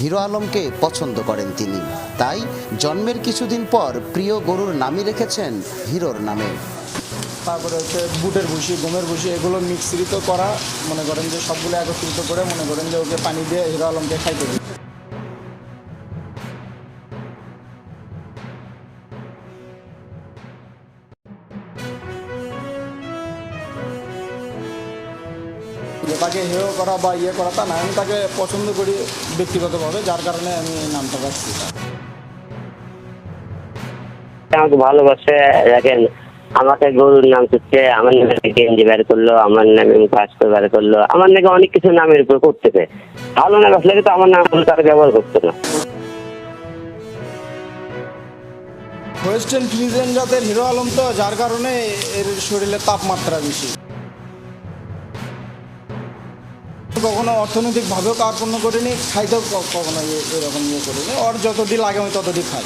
Hero আলমকে পছন্দ করেন তিনি। তাই জন্মের কিছুদিন পর প্রিয় গরুর নামই রেখেছেন হিরোর নামে। তারপরে হচ্ছে বুটের ভুসি, গমের ভুসি, এগুলো মিশ্রিত করা। মনে করেন যে সবগুলো একত্রিত করে মনে করেন যে ওকে পানি দিয়ে হিরো আলমকে খাইতে দিই যে তাকে হেয় করা বা ইয়ে করা তা না আমি তাকে পছন্দ করি ব্যক্তিগতভাবে যার কারণে আমি নামটা রাখছি আমাকে ভালোবাসে দেখেন আমাকে গরুর নাম হচ্ছে আমার নামে গেঞ্জি বের করল আমার নামে পাঁচশো বের করল আমার নাকি অনেক কিছু নামের উপর করতেছে। ভালো না বাসলে তো আমার নাম তার ব্যবহার করতো না। ওয়েস্টার্ন ফ্রিজেন জাতের হিরো আলম তো যার কারণে এর শরীরে তাপমাত্রা বেশি। কখনো অর্থনৈতিকভাবেও কার্পণ্য করিনি, খাইতেও কখনো এরকম ইয়ে করিনি। ওর যতটি লাগে আমি ততটি খাই।